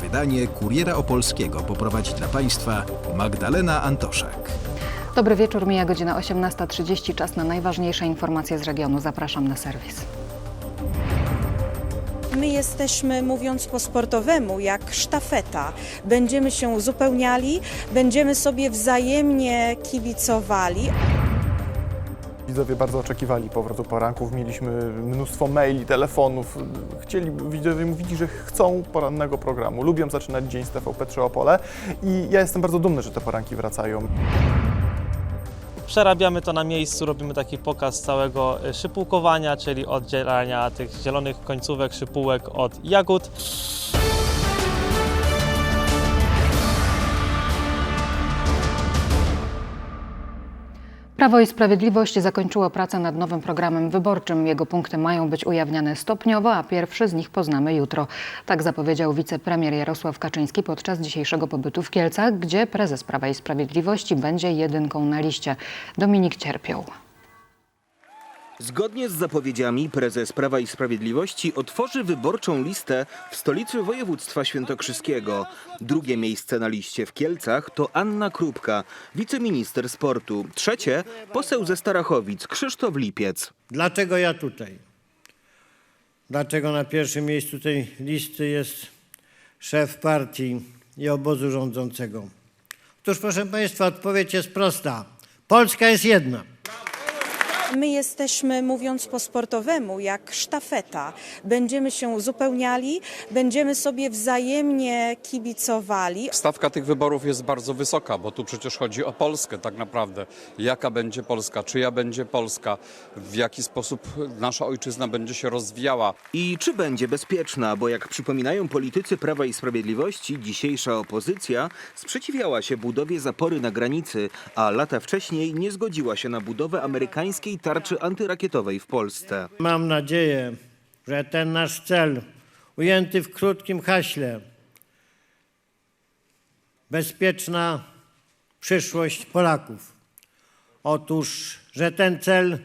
wydanie Kuriera Opolskiego poprowadzi dla Państwa Magdalena Antoszak. Dobry wieczór, mija godzina 18.30, czas na najważniejsze informacje z regionu. Zapraszam na serwis. My jesteśmy, mówiąc po sportowemu, jak sztafeta. Będziemy się uzupełniali, będziemy sobie wzajemnie kibicowali. Widzowie bardzo oczekiwali powrotu poranków. Mieliśmy mnóstwo maili, telefonów. Chcieli, widzowie mówili, że chcą porannego programu. Lubią zaczynać dzień z TVP3 Opole i ja jestem bardzo dumny, że te poranki wracają. Przerabiamy to na miejscu, robimy taki pokaz całego y, szypułkowania, czyli oddzielania tych zielonych końcówek szypułek od jagód. Prawo i Sprawiedliwość zakończyło pracę nad nowym programem wyborczym. Jego punkty mają być ujawniane stopniowo, a pierwszy z nich poznamy jutro. Tak zapowiedział wicepremier Jarosław Kaczyński podczas dzisiejszego pobytu w Kielcach, gdzie prezes Prawa i Sprawiedliwości będzie jedynką na liście. Dominik Cierpiał. Zgodnie z zapowiedziami prezes Prawa i Sprawiedliwości otworzy wyborczą listę w stolicy województwa świętokrzyskiego. Drugie miejsce na liście w Kielcach to Anna Krupka, wiceminister sportu. Trzecie poseł ze Starachowic Krzysztof Lipiec. Dlaczego ja tutaj? Dlaczego na pierwszym miejscu tej listy jest szef partii i obozu rządzącego? Otóż, proszę Państwa, odpowiedź jest prosta. Polska jest jedna. My jesteśmy, mówiąc po sportowemu, jak sztafeta. Będziemy się uzupełniali, będziemy sobie wzajemnie kibicowali. Stawka tych wyborów jest bardzo wysoka, bo tu przecież chodzi o Polskę tak naprawdę. Jaka będzie Polska, czyja będzie Polska, w jaki sposób nasza ojczyzna będzie się rozwijała. I czy będzie bezpieczna, bo jak przypominają politycy Prawa i Sprawiedliwości, dzisiejsza opozycja sprzeciwiała się budowie zapory na granicy, a lata wcześniej nie zgodziła się na budowę amerykańskiej tarczy antyrakietowej w Polsce. Mam nadzieję, że ten nasz cel, ujęty w krótkim haśle, bezpieczna przyszłość Polaków, otóż, że ten cel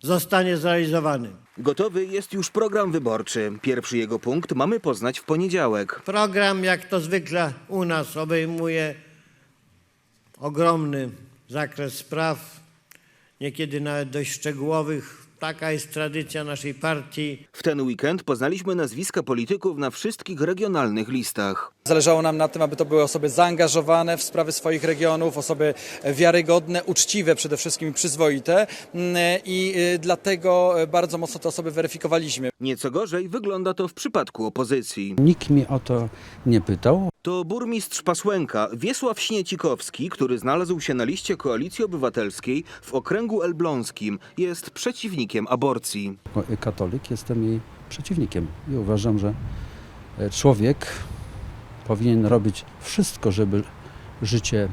zostanie zrealizowany. Gotowy jest już program wyborczy. Pierwszy jego punkt mamy poznać w poniedziałek. Program, jak to zwykle u nas, obejmuje ogromny zakres spraw, niekiedy nawet dość szczegółowych. Taka jest tradycja naszej partii. W ten weekend poznaliśmy nazwiska polityków na wszystkich regionalnych listach. Zależało nam na tym, aby to były osoby zaangażowane w sprawy swoich regionów, osoby wiarygodne, uczciwe przede wszystkim i przyzwoite Mm, i y, dlatego bardzo mocno te osoby weryfikowaliśmy. Nieco gorzej wygląda to w przypadku opozycji. Nikt mnie o to nie pytał. To burmistrz Pasłęka Wiesław Śniecikowski, który znalazł się na liście Koalicji Obywatelskiej w okręgu elbląskim, jest przeciwnikiem aborcji. Jako katolik jestem jej przeciwnikiem i uważam, że e, człowiek powinien robić wszystko, żeby życie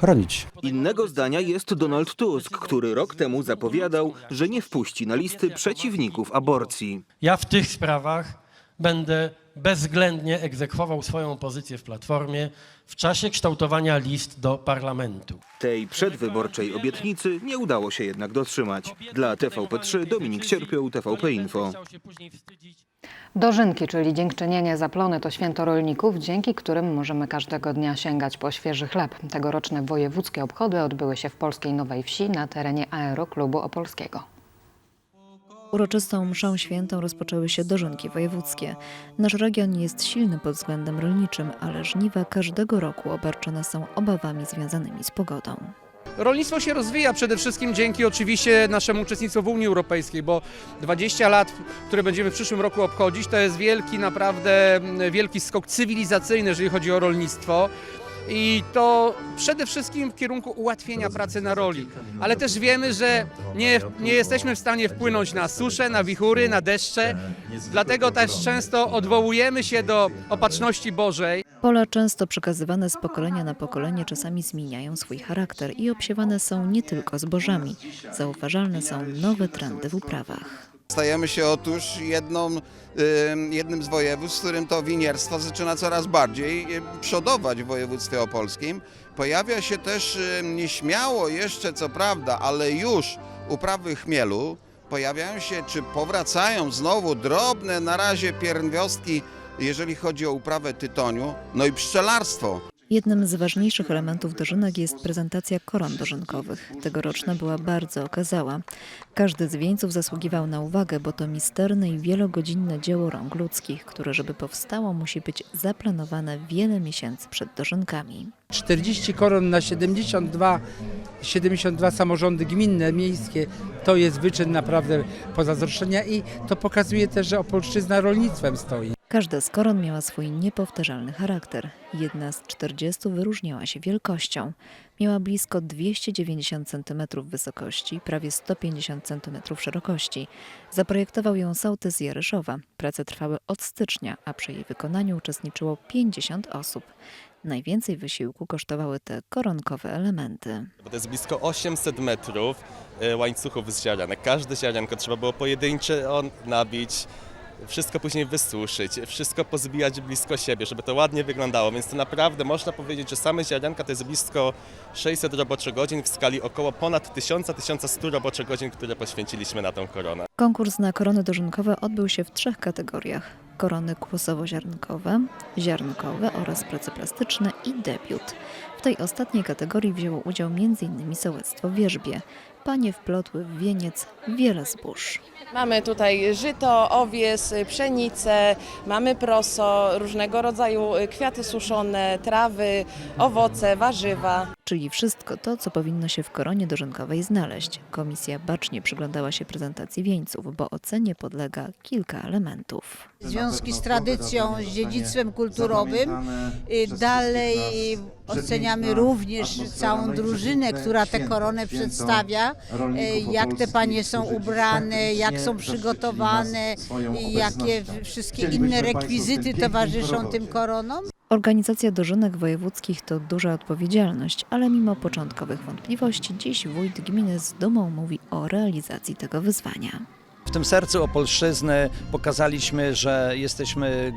chronić. Innego zdania jest Donald Tusk, który rok temu zapowiadał, że nie wpuści na listy przeciwników aborcji. Ja w tych sprawach będę bezwzględnie egzekwował swoją pozycję w Platformie w czasie kształtowania list do parlamentu. Tej przedwyborczej obietnicy nie udało się jednak dotrzymać. Dla TVP3 Dominik Cierpiał, TVP Info. Dożynki, czyli dziękczynienie za plony, to święto rolników, dzięki którym możemy każdego dnia sięgać po świeży chleb. Tegoroczne wojewódzkie obchody odbyły się w polskiej Nowej Wsi na terenie Aeroklubu Opolskiego. Uroczystą mszą świętą rozpoczęły się dożynki wojewódzkie. Nasz region jest silny pod względem rolniczym, ale żniwa każdego roku obarczone są obawami związanymi z pogodą. Rolnictwo się rozwija przede wszystkim dzięki oczywiście naszemu uczestnictwu w Unii Europejskiej, bo 20 lat, które będziemy w przyszłym roku obchodzić, to jest wielki, naprawdę wielki skok cywilizacyjny, jeżeli chodzi o rolnictwo. I to przede wszystkim w kierunku ułatwienia pracy na roli. Ale też wiemy, że nie, nie jesteśmy w stanie wpłynąć na suszę, na wichury, na deszcze. Dlatego też często odwołujemy się do opatrzności Bożej. Pola często przekazywane z pokolenia na pokolenie czasami zmieniają swój charakter i obsiewane są nie tylko zbożami. Zauważalne są nowe trendy w uprawach. Stajemy się otóż jedną, jednym z województw, w którym to winierstwo zaczyna coraz bardziej y, przodować w województwie opolskim. Pojawia się też nieśmiało jeszcze, co prawda, ale już uprawy chmielu. Pojawiają się, czy powracają znowu drobne na razie pierwiostki jeżeli chodzi o uprawę tytoniu, no i pszczelarstwo. Jednym z ważniejszych elementów dożynek jest prezentacja koron dożynkowych. Tegoroczna była bardzo okazała. Każdy z wieńców zasługiwał na uwagę, bo to misterne i wielogodzinne dzieło rąk ludzkich, które żeby powstało musi być zaplanowane wiele miesięcy przed dożynkami. 40 koron na 72, 72 samorządy gminne, miejskie, to jest wyczyn naprawdę pozazdroszczenia i to pokazuje też, że Opolszczyzna rolnictwem stoi. Każda z koron miała swój niepowtarzalny charakter. Jedna z 40 wyróżniała się wielkością. Miała blisko 290 cm wysokości, prawie 150 cm szerokości. Zaprojektował ją sołtys Jaryszowa. Prace trwały od stycznia, a przy jej wykonaniu uczestniczyło 50 osób. Najwięcej wysiłku kosztowały te koronkowe elementy. To jest blisko 800 metrów e, łańcuchów z ziarenek. Każde ziarenko trzeba było pojedyncze on nabić, wszystko później wysuszyć, wszystko pozbijać blisko siebie, żeby to ładnie wyglądało. Więc to naprawdę można powiedzieć, że same ziarenka to jest blisko 600 roboczych godzin w skali około ponad 1000-1100 roboczych godzin, które poświęciliśmy na tą koronę. Konkurs na korony dożynkowe odbył się w trzech kategoriach. Korony kłosowo-ziarnkowe, ziarnkowe oraz prace plastyczne i debiut. W tej ostatniej kategorii wzięło udział m.in. sołectwo Wierzbie. Panie wplotły w wieniec wiele zbóż. Mamy tutaj żyto, owies, pszenicę, mamy proso, różnego rodzaju kwiaty suszone, trawy, owoce, warzywa. Czyli wszystko to, co powinno się w koronie dożynkowej znaleźć. Komisja bacznie przyglądała się prezentacji wieńców, bo ocenie podlega kilka elementów. Związki z tradycją, z dziedzictwem kulturowym. Y, Dalej oceniamy również całą drużynę, która tę koronę przedstawia, y, jak te panie są ubrane, jak są przygotowane, jakie wszystkie inne rekwizyty towarzyszą tym koronom. Organizacja dożynek wojewódzkich to duża odpowiedzialność, ale mimo początkowych wątpliwości, dziś wójt gminy z dumą mówi o realizacji tego wyzwania. W tym sercu Opolszczyzny pokazaliśmy, że jesteśmy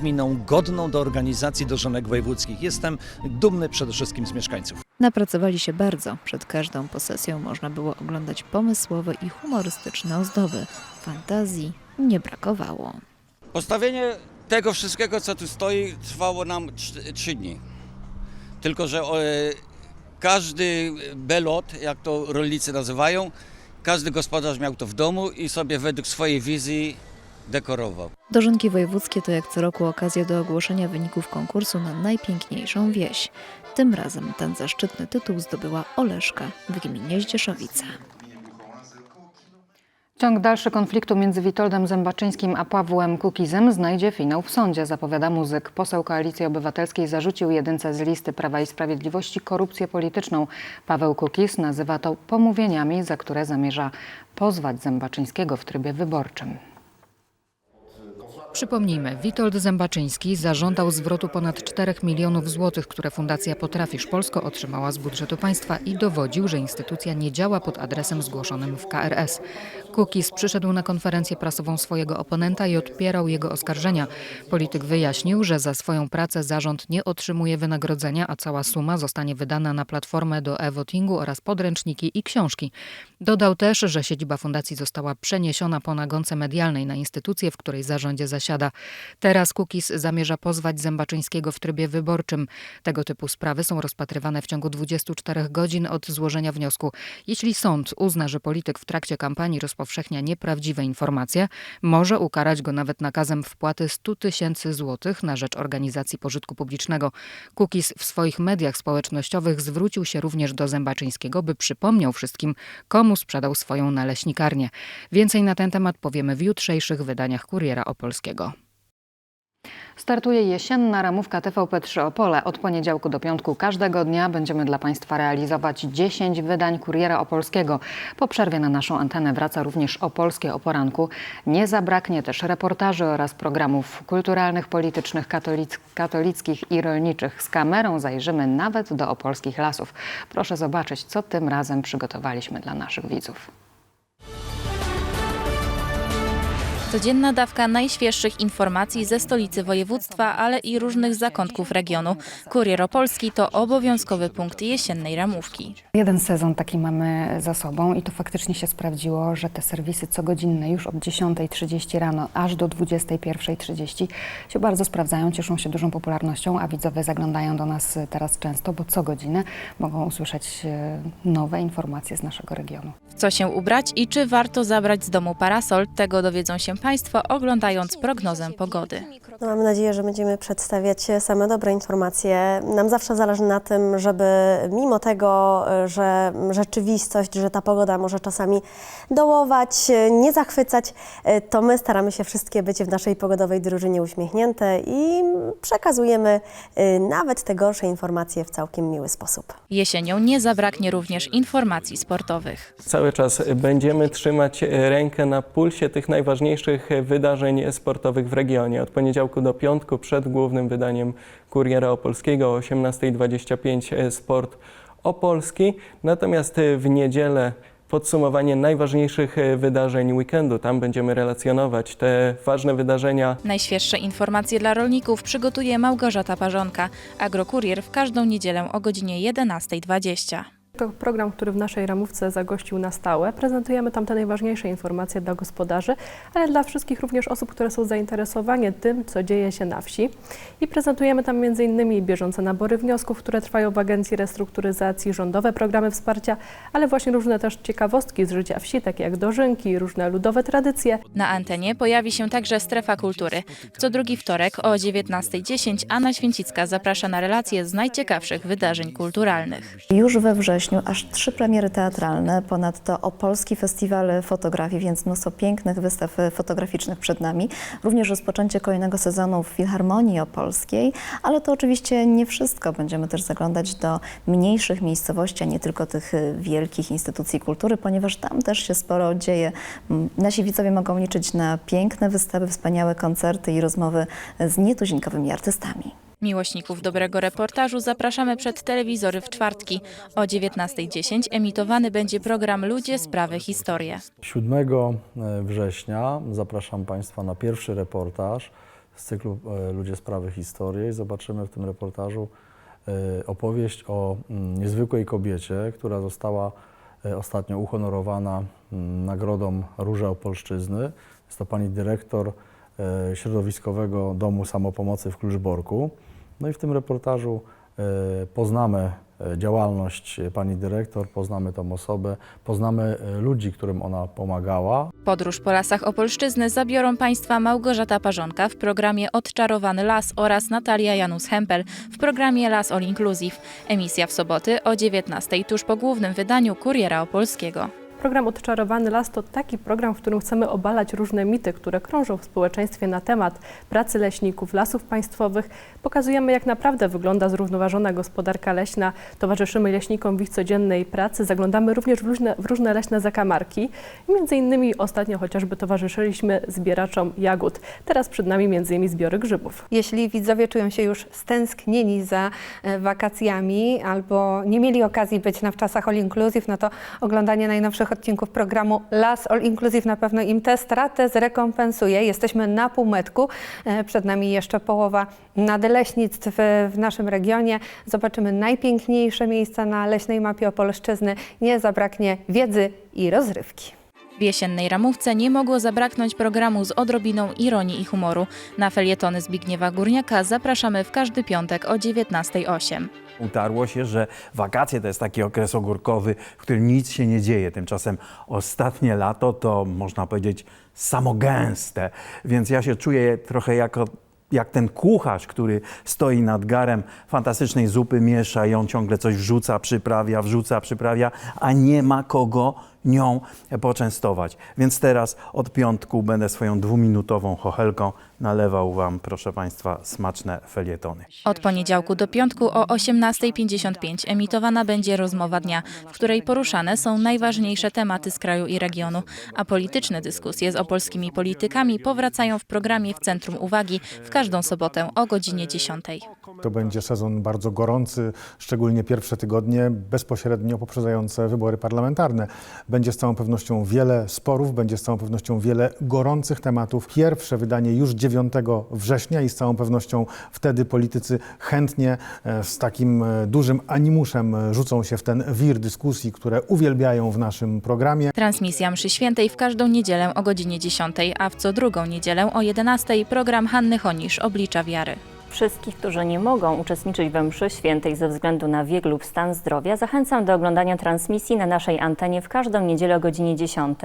gminą godną do organizacji dożynek wojewódzkich. Jestem dumny przede wszystkim z mieszkańców. Napracowali się bardzo. Przed każdą posesją można było oglądać pomysłowe i humorystyczne ozdoby. Fantazji nie brakowało. Postawienie tego wszystkiego, co tu stoi, trwało nam trz- trzy dni. Tylko, że e, każdy belot, jak to rolnicy nazywają, każdy gospodarz miał to w domu i sobie według swojej wizji dekorował. Dożynki wojewódzkie to jak co roku okazja do ogłoszenia wyników konkursu na najpiękniejszą wieś. Tym razem ten zaszczytny tytuł zdobyła Oleszka w gminie Zdzieszowice. Ciąg dalszy konfliktu między Witoldem Zębaczyńskim a Pawłem Kukizem znajdzie finał w sądzie, zapowiada muzyk. Poseł Koalicji Obywatelskiej zarzucił jedynce z listy Prawa i Sprawiedliwości korupcję polityczną. Paweł Kukiz nazywa to pomówieniami, za które zamierza pozwać Zębaczyńskiego w trybie wyborczym. Przypomnijmy, Witold Zębaczyński zażądał zwrotu ponad 4 milionów złotych, które Fundacja Potrafisz Polsko otrzymała z budżetu państwa i dowodził, że instytucja nie działa pod adresem zgłoszonym w KRS. Kukiz przyszedł na konferencję prasową swojego oponenta i odpierał jego oskarżenia. Polityk wyjaśnił, że za swoją pracę zarząd nie otrzymuje wynagrodzenia, a cała suma zostanie wydana na platformę do e-votingu oraz podręczniki i książki. Dodał też, że siedziba fundacji została przeniesiona po nagonce medialnej na instytucję, w której zarządzie zasiada. Teraz Kukiz zamierza pozwać Zębaczyńskiego w trybie wyborczym. Tego typu sprawy są rozpatrywane w ciągu 24 godzin od złożenia wniosku. Jeśli sąd uzna, że polityk w trakcie kampanii rozpowszechnia nieprawdziwe informacje, może ukarać go nawet nakazem wpłaty 100 tysięcy złotych na rzecz organizacji pożytku publicznego. Kukiz w swoich mediach społecznościowych zwrócił się również do Zębaczyńskiego, by przypomniał wszystkim, komu sprzedał swoją naleśnikarnię. Więcej na ten temat powiemy w jutrzejszych wydaniach Kuriera Opolskiego. Startuje jesienna ramówka TVP3 Opole. Od poniedziałku do piątku każdego dnia będziemy dla Państwa realizować 10 wydań Kuriera Opolskiego. Po przerwie na naszą antenę wraca również Opolskie o poranku. Nie zabraknie też reportaży oraz programów kulturalnych, politycznych, katolic katolickich i rolniczych. Z kamerą zajrzymy nawet do opolskich lasów. Proszę zobaczyć, co tym razem przygotowaliśmy dla naszych widzów. Codzienna dawka najświeższych informacji ze stolicy województwa, ale i różnych zakątków regionu. Kurier Opolski to obowiązkowy punkt jesiennej ramówki. Jeden sezon taki mamy za sobą i to faktycznie się sprawdziło, że te serwisy cogodzinne już od 10.30 rano aż do 21.30 się bardzo sprawdzają, cieszą się dużą popularnością, a widzowie zaglądają do nas teraz często, bo co godzinę mogą usłyszeć e, nowe informacje z naszego regionu. W co się ubrać i czy warto zabrać z domu parasol, tego dowiedzą się Państwo oglądając prognozę pogody. No, mamy nadzieję, że będziemy przedstawiać same dobre informacje. Nam zawsze zależy na tym, żeby mimo tego, że rzeczywistość, że ta pogoda może czasami dołować, nie zachwycać, to my staramy się wszystkie być w naszej pogodowej drużynie uśmiechnięte i przekazujemy nawet te gorsze informacje w całkiem miły sposób. Jesienią nie zabraknie również informacji sportowych. Cały czas będziemy trzymać rękę na pulsie tych najważniejszych wydarzeń sportowych w regionie. Od poniedziałku do piątku przed głównym wydaniem Kuriera Opolskiego o 18.25 Sport Opolski. Natomiast w niedzielę podsumowanie najważniejszych wydarzeń weekendu. Tam będziemy relacjonować te ważne wydarzenia. Najświeższe informacje dla rolników przygotuje Małgorzata Parzonka. Agrokurier w każdą niedzielę o godzinie 11.20. To program, który w naszej ramówce zagościł na stałe. Prezentujemy tam te najważniejsze informacje dla gospodarzy, ale dla wszystkich również osób, które są zainteresowane tym, co dzieje się na wsi. I prezentujemy tam m.in. bieżące nabory wniosków, które trwają w Agencji Restrukturyzacji, rządowe programy wsparcia, ale właśnie różne też ciekawostki z życia wsi, takie jak dożynki, różne ludowe tradycje. Na antenie pojawi się także Strefa Kultury. Co drugi wtorek o 19.10 Anna Święcicka zaprasza na relacje z najciekawszych wydarzeń kulturalnych. Już we aż trzy premiery teatralne, ponadto Opolski Festiwal Fotografii, więc mnóstwo pięknych wystaw fotograficznych przed nami. Również rozpoczęcie kolejnego sezonu w Filharmonii Opolskiej, ale to oczywiście nie wszystko. Będziemy też zaglądać do mniejszych miejscowości, a nie tylko tych wielkich instytucji kultury, ponieważ tam też się sporo dzieje. Nasi widzowie mogą liczyć na piękne wystawy, wspaniałe koncerty i rozmowy z nietuzinkowymi artystami. Miłośników dobrego reportażu zapraszamy przed telewizory w czwartki. O 19.10 emitowany będzie program Ludzie, Sprawy, Historie. 7 września zapraszam Państwa na pierwszy reportaż z cyklu e, Ludzie, Sprawy, Historie zobaczymy w tym reportażu e, opowieść o mm, niezwykłej kobiecie, która została e, ostatnio uhonorowana mm, nagrodą Róża Opolszczyzny. Jest to pani dyrektor Środowiskowego Domu Samopomocy w Kluczborku. No i w tym reportażu e, poznamy e, działalność pani dyrektor, poznamy tą osobę, poznamy e, ludzi, którym ona pomagała. Podróż po lasach Opolszczyzny zabiorą Państwa Małgorzata Parzonka w programie Odczarowany Las oraz Natalia Janus-Hempel w programie Las All Inclusive. Emisja w soboty o 19 tuż po głównym wydaniu Kuriera Opolskiego. Program Odczarowany Las to taki program, w którym chcemy obalać różne mity, które krążą w społeczeństwie na temat pracy leśników, lasów państwowych. Pokazujemy, jak naprawdę wygląda zrównoważona gospodarka leśna, towarzyszymy leśnikom w ich codziennej pracy, zaglądamy również w różne, w różne leśne zakamarki. Między innymi ostatnio chociażby towarzyszyliśmy zbieraczom jagód. Teraz przed nami między innymi zbiory grzybów. Jeśli widzowie czują się już stęsknieni za e, wakacjami albo nie mieli okazji być na wczasach All Inclusive, no to oglądanie najnowszych odcinków programu Las All Inclusive na pewno im tę stratę zrekompensuje. Jesteśmy na półmetku, e, przed nami jeszcze połowa nadleśnictw w naszym regionie. Zobaczymy najpiękniejsze miejsca na leśnej mapie Opolszczyzny. Nie zabraknie wiedzy i rozrywki. W jesiennej ramówce nie mogło zabraknąć programu z odrobiną ironii i humoru. Na felietony Zbigniewa Górniaka zapraszamy w każdy piątek o 19.08. Utarło się, że wakacje to jest taki okres ogórkowy, w którym nic się nie dzieje. Tymczasem ostatnie lato to można powiedzieć samogęste, więc ja się czuję trochę jako jak ten kucharz, który stoi nad garem fantastycznej zupy, miesza ją, ciągle coś wrzuca, przyprawia, wrzuca, przyprawia, a nie ma kogo nią poczęstować. Więc teraz od piątku będę swoją dwuminutową chochelką nalewał Wam, proszę Państwa, smaczne felietony. Od poniedziałku do piątku o 18.55 emitowana będzie rozmowa dnia, w której poruszane są najważniejsze tematy z kraju i regionu, a polityczne dyskusje z opolskimi politykami powracają w programie w centrum uwagi w każdą sobotę o godzinie 10. To będzie sezon bardzo gorący, szczególnie pierwsze tygodnie bezpośrednio poprzedzające wybory parlamentarne. Będzie z całą pewnością wiele sporów, będzie z całą pewnością wiele gorących tematów. Pierwsze wydanie już 9 września i z całą pewnością wtedy politycy chętnie e, z takim e, dużym animuszem rzucą się w ten wir dyskusji, które uwielbiają w naszym programie. Transmisja mszy świętej w każdą niedzielę o godzinie 10, a w co drugą niedzielę o 11 program Hanny Honisz Oblicza Wiary. Wszystkich, którzy nie mogą uczestniczyć we mszy świętej ze względu na wiek lub stan zdrowia, zachęcam do oglądania transmisji na naszej antenie w każdą niedzielę o godzinie 10,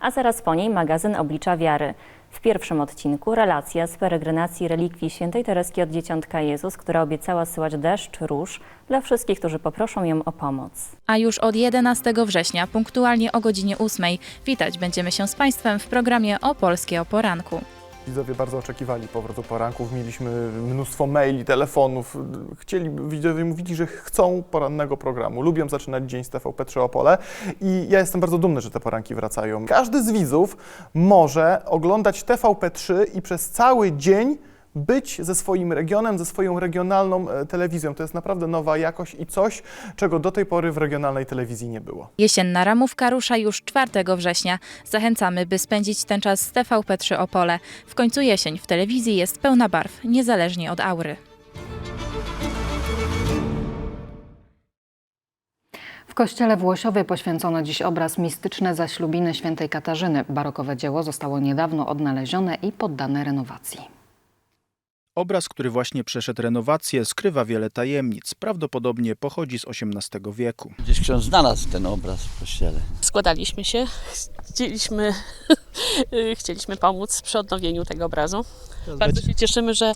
a zaraz po niej magazyn Oblicza Wiary. W pierwszym odcinku relacja z peregrinacji relikwii świętej Tereski od Dzieciątka Jezus, która obiecała syłać deszcz róż dla wszystkich, którzy poproszą ją o pomoc. A już od 11 września, punktualnie o godzinie 8, witać będziemy się z Państwem w programie o Polskie o poranku. Widzowie bardzo oczekiwali powrotu poranków. Mieliśmy mnóstwo maili, telefonów. Chcieli, widzowie mówili, że chcą porannego programu. Lubią zaczynać dzień z TVP3 Opole i ja jestem bardzo dumny, że te poranki wracają. Każdy z widzów może oglądać TVP3 i przez cały dzień być ze swoim regionem, ze swoją regionalną e, telewizją. To jest naprawdę nowa jakość i coś, czego do tej pory w regionalnej telewizji nie było. Jesienna ramówka rusza już 4 września. Zachęcamy, by spędzić ten czas z TVP3 Opole. W końcu jesień w telewizji jest pełna barw, niezależnie od aury. W kościele w Łosiowie poświęcono dziś obraz Mistyczne zaślubiny świętej Katarzyny. Barokowe dzieło zostało niedawno odnalezione i poddane renowacji. Obraz, który właśnie przeszedł renowację, skrywa wiele tajemnic. Prawdopodobnie pochodzi z XVIII wieku. Gdzieś ksiądz znalazł ten obraz w kościele. składaliśmy się, chcieliśmy, chcieliśmy pomóc przy odnowieniu tego obrazu. Bardzo się cieszymy, że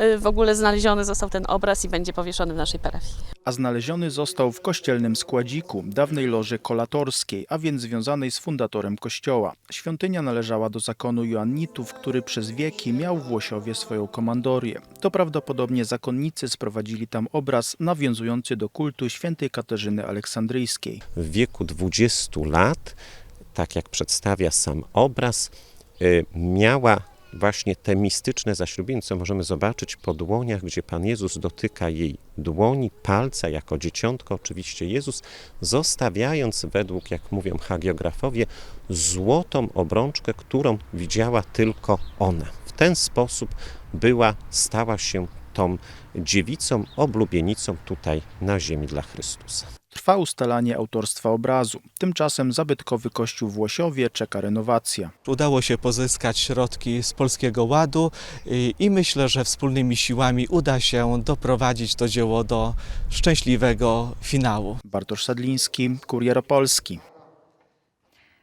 y, w ogóle znaleziony został ten obraz i będzie powieszony w naszej parafii. A znaleziony został w kościelnym składziku, dawnej loży kolatorskiej, a więc związanej z fundatorem kościoła. Świątynia należała do zakonu Joannitów, który przez wieki miał w Łosiowie swoją komandorię. To prawdopodobnie zakonnicy sprowadzili tam obraz nawiązujący do kultu świętej Katarzyny Aleksandryjskiej. w wieku 20 lat, tak jak przedstawia sam obraz, y, miała właśnie te mistyczne zaślubiny, co możemy zobaczyć po dłoniach, gdzie Pan Jezus dotyka jej dłoni, palca, jako dzieciątko oczywiście Jezus, zostawiając według, jak mówią hagiografowie, złotą obrączkę, którą widziała tylko ona. W ten sposób była, stała się tą dziewicą, oblubienicą tutaj na ziemi dla Chrystusa. Trwa ustalanie autorstwa obrazu. Tymczasem zabytkowy kościół w Łosiowie czeka renowacja. Udało się pozyskać środki z Polskiego Ładu i, i myślę, że wspólnymi siłami uda się doprowadzić to dzieło do szczęśliwego finału. Bartosz Sadliński, Kurier Opolski.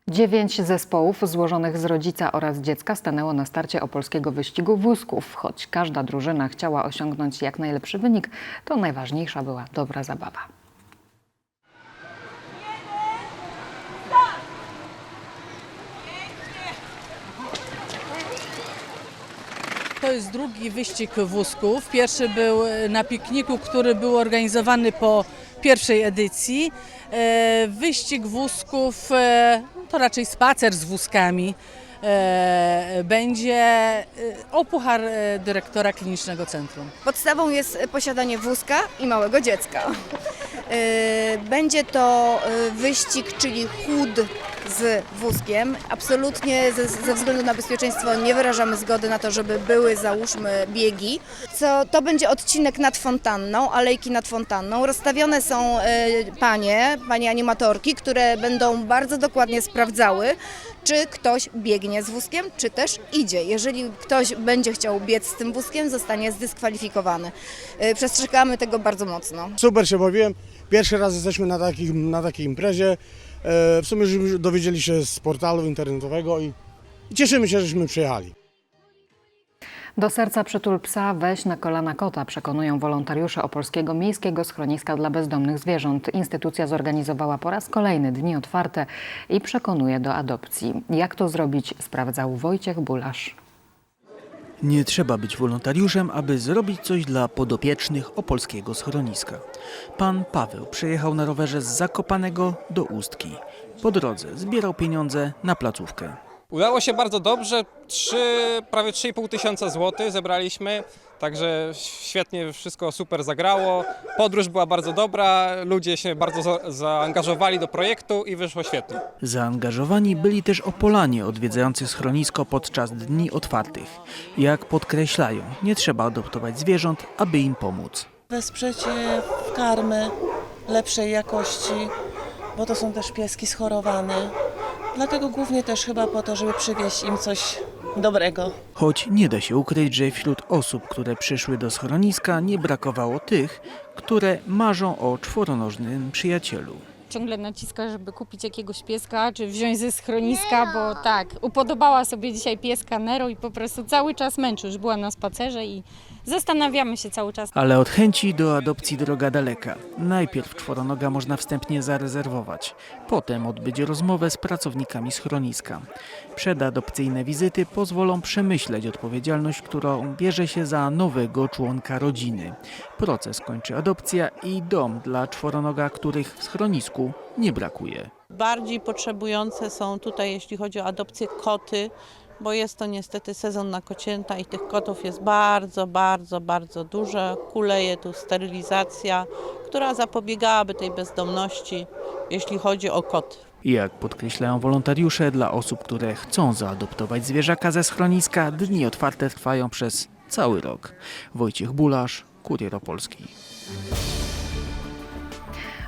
Dziewięć zespołów złożonych z rodzica oraz dziecka stanęło na starcie opolskiego wyścigu wózków. Choć każda drużyna chciała osiągnąć jak najlepszy wynik, to najważniejsza była dobra zabawa. To jest drugi wyścig wózków. Pierwszy był na pikniku, który był organizowany po pierwszej edycji. E, Wyścig wózków e, to raczej spacer z wózkami. E, Będzie e, o e, dyrektora klinicznego centrum. Podstawą jest posiadanie wózka i małego dziecka. E, Będzie to e, wyścig, czyli chód z wózkiem. Absolutnie ze, ze względu na bezpieczeństwo nie wyrażamy zgody na to, żeby były, załóżmy, biegi. Co, to będzie odcinek nad fontanną, alejki nad fontanną. Rozstawione są e, panie, panie animatorki, które będą bardzo dokładnie sprawdzały, czy ktoś biegnie z wózkiem, czy też idzie. Jeżeli ktoś będzie chciał biec z tym wózkiem, zostanie zdyskwalifikowany. E, Przestrzegamy tego bardzo mocno. Super się bawiłem. Pierwszy raz jesteśmy na, takim, na takiej imprezie. E, W sumie już dowiedzieli się z portalu internetowego i cieszymy się, żeśmy przyjechali. Do serca przytul psa, weź na kolana kota, przekonują wolontariusze Opolskiego Miejskiego Schroniska dla Bezdomnych Zwierząt. Instytucja zorganizowała po raz kolejny dni otwarte i przekonuje do adopcji. Jak to zrobić, sprawdzał Wojciech Bulasz. Nie trzeba być wolontariuszem, aby zrobić coś dla podopiecznych opolskiego schroniska. Pan Paweł przyjechał na rowerze z Zakopanego do Ustki. Po drodze zbierał pieniądze na placówkę. Udało się bardzo dobrze, trzy, prawie 3,5 tysiąca złotych zebraliśmy, także świetnie, wszystko super zagrało. Podróż była bardzo dobra, ludzie się bardzo za, zaangażowali do projektu i wyszło świetnie. Zaangażowani byli też Opolanie odwiedzający schronisko podczas dni otwartych. Jak podkreślają, nie trzeba adoptować zwierząt, aby im pomóc. Wesprzeć je w karmy lepszej jakości, bo to są też pieski schorowane. Dlatego głównie też chyba po to, żeby przywieźć im coś dobrego. Choć nie da się ukryć, że wśród osób, które przyszły do schroniska, nie brakowało tych, które marzą o czworonożnym przyjacielu. ciągle naciska, żeby kupić jakiegoś pieska, czy wziąć ze schroniska, bo tak, upodobała sobie dzisiaj pieska Nero i po prostu cały czas męczy. Już była na spacerze i zastanawiamy się cały czas. Ale od chęci do adopcji droga daleka. Najpierw czworonoga można wstępnie zarezerwować, potem odbyć rozmowę z pracownikami schroniska. Przedadopcyjne wizyty pozwolą przemyśleć odpowiedzialność, którą bierze się za nowego członka rodziny. Proces kończy adopcja i dom dla czworonoga, których w schronisku nie brakuje. Bardziej potrzebujące są tutaj, jeśli chodzi o adopcję, koty, bo jest to niestety sezon na kocięta i tych kotów jest bardzo, bardzo, bardzo dużo. Kuleje tu sterylizacja, która zapobiegałaby tej bezdomności, jeśli chodzi o koty. Jak podkreślają wolontariusze, dla osób, które chcą zaadoptować zwierzaka ze schroniska, dni otwarte trwają przez cały rok. Wojciech Bulasz, Kurier Opolski.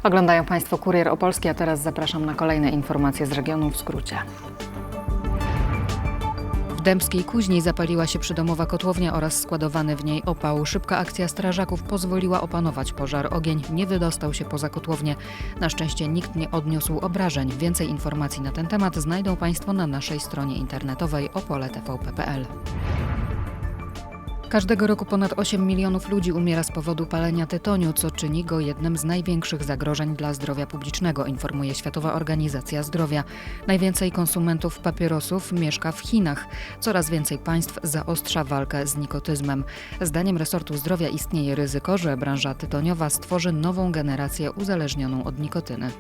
Oglądają Państwo Kurier Opolski, a teraz zapraszam na kolejne informacje z regionu w skrócie. Dębskiej Kuźni zapaliła się przydomowa kotłownia oraz składowany w niej opał. Szybka akcja strażaków pozwoliła opanować pożar. Ogień nie wydostał się poza kotłownię. Na szczęście nikt nie odniósł obrażeń. Więcej informacji na ten temat znajdą Państwo na naszej stronie internetowej opoletvp.pl. Każdego roku ponad 8 milionów ludzi umiera z powodu palenia tytoniu, co czyni go jednym z największych zagrożeń dla zdrowia publicznego, informuje Światowa Organizacja Zdrowia. Najwięcej konsumentów papierosów mieszka w Chinach. Coraz więcej państw zaostrza walkę z nikotyzmem. Zdaniem resortu zdrowia istnieje ryzyko, że branża tytoniowa stworzy nową generację uzależnioną od nikotyny.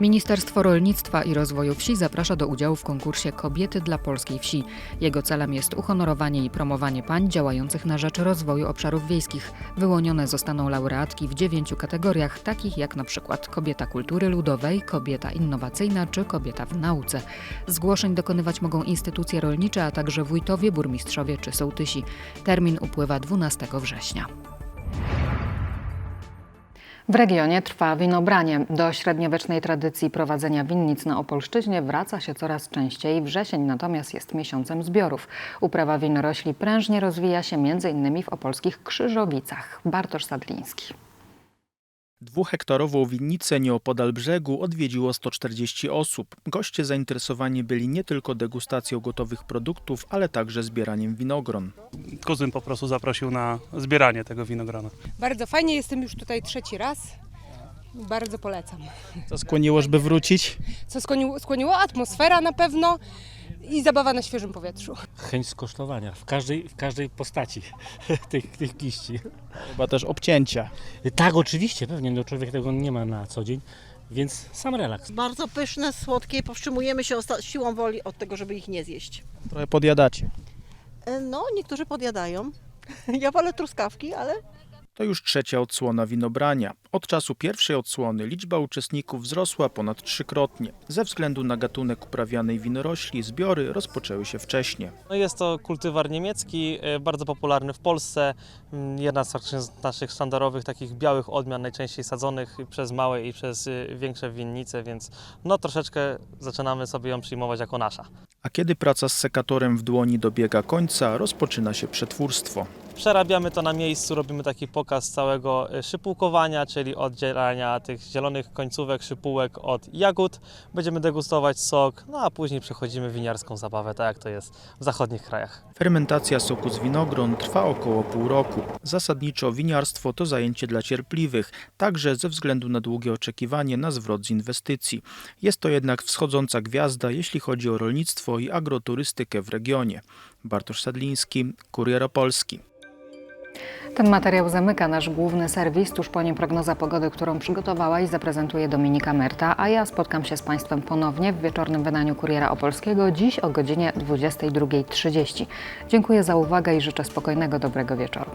Ministerstwo Rolnictwa i Rozwoju Wsi zaprasza do udziału w konkursie Kobiety dla Polskiej Wsi. Jego celem jest uhonorowanie i promowanie pań działających na rzecz rozwoju obszarów wiejskich. Wyłonione zostaną laureatki w dziewięciu kategoriach, takich jak na przykład kobieta kultury ludowej, kobieta innowacyjna czy kobieta w nauce. Zgłoszeń dokonywać mogą instytucje rolnicze, a także wójtowie, burmistrzowie czy sołtysi. Termin upływa 12 września. W regionie trwa winobranie. Do średniowiecznej tradycji prowadzenia winnic na Opolszczyźnie wraca się coraz częściej. Wrzesień natomiast jest miesiącem zbiorów. Uprawa winorośli prężnie rozwija się m.in. w opolskich Krzyżowicach. Bartosz Sadliński. Dwuhektarową winnicę nieopodal brzegu odwiedziło 140 osób. Goście zainteresowani byli nie tylko degustacją gotowych produktów, ale także zbieraniem winogron. Kuzyn po prostu zaprosił na zbieranie tego winogrona. Bardzo fajnie, jestem już tutaj trzeci raz. Bardzo polecam. Co skłoniło, żeby wrócić? Co skłoniło? skłoniło? Atmosfera na pewno i zabawa na świeżym powietrzu. Chęć skosztowania w każdej, w każdej postaci tych, tych liści. Chyba też obcięcia. Tak, oczywiście, pewnie, no człowiek tego nie ma na co dzień, więc sam relaks. Bardzo pyszne, słodkie, powstrzymujemy się siłą woli od tego, żeby ich nie zjeść. Trochę podjadacie. E, No, niektórzy podjadają. Ja wolę truskawki, ale To już trzecia odsłona winobrania. Od czasu pierwszej odsłony liczba uczestników wzrosła ponad trzykrotnie. Ze względu na gatunek uprawianej winorośli zbiory rozpoczęły się wcześniej. No jest to kultywar niemiecki, e, bardzo popularny w Polsce. Mm, Jedna z faktycznie z naszych sztandarowych takich białych odmian, najczęściej sadzonych przez małe i przez y, większe winnice, więc no troszeczkę zaczynamy sobie ją przyjmować jako nasza. A kiedy praca z sekatorem w dłoni dobiega końca, rozpoczyna się przetwórstwo. Przerabiamy to na miejscu, robimy taki pokaz całego y, szypułkowania, czyli oddzielania tych zielonych końcówek szypułek od jagód. Będziemy degustować sok, no a później przechodzimy winiarską zabawę, tak jak to jest w zachodnich krajach. Fermentacja soku z winogron trwa około pół roku. Zasadniczo winiarstwo to zajęcie dla cierpliwych, także ze względu na długie oczekiwanie na zwrot z inwestycji. Jest to jednak wschodząca gwiazda, jeśli chodzi o rolnictwo i agroturystykę w regionie. Bartosz Sadliński, Kurier Opolski. Ten materiał zamyka nasz główny serwis. Tuż po nim prognoza pogody, którą przygotowała i zaprezentuje Dominika Merta, a ja spotkam się z Państwem ponownie w wieczornym wydaniu Kuriera Opolskiego dziś o godzinie 22.30. Dziękuję za uwagę i życzę spokojnego, dobrego wieczoru.